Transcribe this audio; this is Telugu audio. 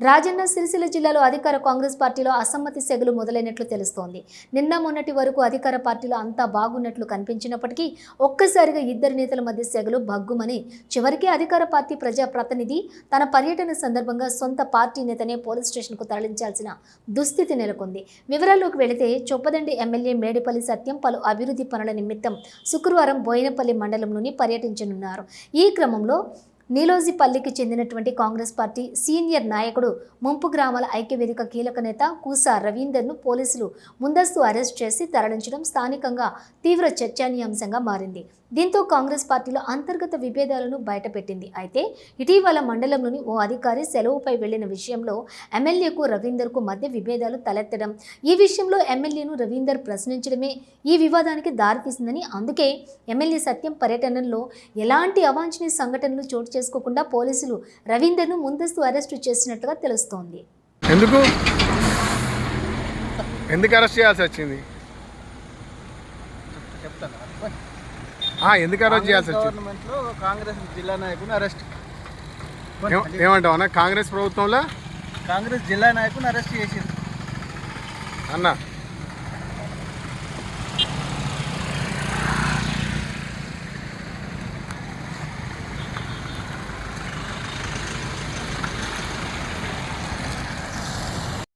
రాజన్న సిరిసిల్ల జిల్లాలో అధికార కాంగ్రెస్ పార్టీలో అసమ్మతి సెగలు మొదలైనట్లు తెలుస్తోంది. నిన్న మొన్నటి వరకు అధికార పార్టీలో అంతా బాగున్నట్లు కనిపించినప్పటికీ ఒక్కసారిగా ఇద్దరు నేతల మధ్య సెగలు భగ్గుమని చివరికి అధికార పార్టీ ప్రజా ప్రతినిధి తన పర్యటన సందర్భంగా సొంత పార్టీ నేతనే పోలీస్ స్టేషన్కు తరలించాల్సిన దుస్థితి నెలకొంది. వివరాల్లోకి వెళితే చొప్పదండి ఎమ్మెల్యే మేడిపల్లి సత్యం పలు అభివృద్ధి పనుల నిమిత్తం శుక్రవారం బోయినపల్లి మండలంలోని పర్యటించనున్నారు. ఈ క్రమంలో నీలోజిపల్లికి చెందినటువంటి కాంగ్రెస్ పార్టీ సీనియర్ నాయకుడు ముంపు గ్రామాల ఐక్యవేదిక కీలక నేత కూసా రవీందర్ను పోలీసులు ముందస్తు అరెస్ట్ చేసి తరలించడం స్థానికంగా తీవ్ర చర్చనీయాంశంగా మారింది. దీంతో కాంగ్రెస్ పార్టీలో అంతర్గత విభేదాలను బయటపెట్టింది. అయితే ఇటీవల మండలంలోని ఓ అధికారి సెలవుపై వెళ్ళిన విషయంలో ఎమ్మెల్యేకు రవీందర్కు మధ్య విభేదాలు తలెత్తడం ఈ విషయంలో ఎమ్మెల్యేను రవీందర్ ప్రశ్నించడమే ఈ వివాదానికి దారితీసిందని అందుకే ఎమ్మెల్యే సత్యం పర్యటనలో ఎలాంటి అవాంఛనీయ సంఘటనలు చోటు చేసుకోకుండా పోలీసులు రవీందర్ను ముందస్తు అరెస్టు చేసినట్లుగా తెలుస్తోంది. ఎందుకు? ఎందుకు అరెస్ట్ చేయాల్సి వచ్చింది? ఎందుకు అరెస్ట్ చేయాల్సి వచ్చింది? కాంగ్రెస్ జిల్లా నాయకుని అరెస్ట్. ఏమంటావు అన్న? కాంగ్రెస్ ప్రభుత్వంలో? కాంగ్రెస్ జిల్లా నాయకుని అరెస్ట్ చేసింది. అన్న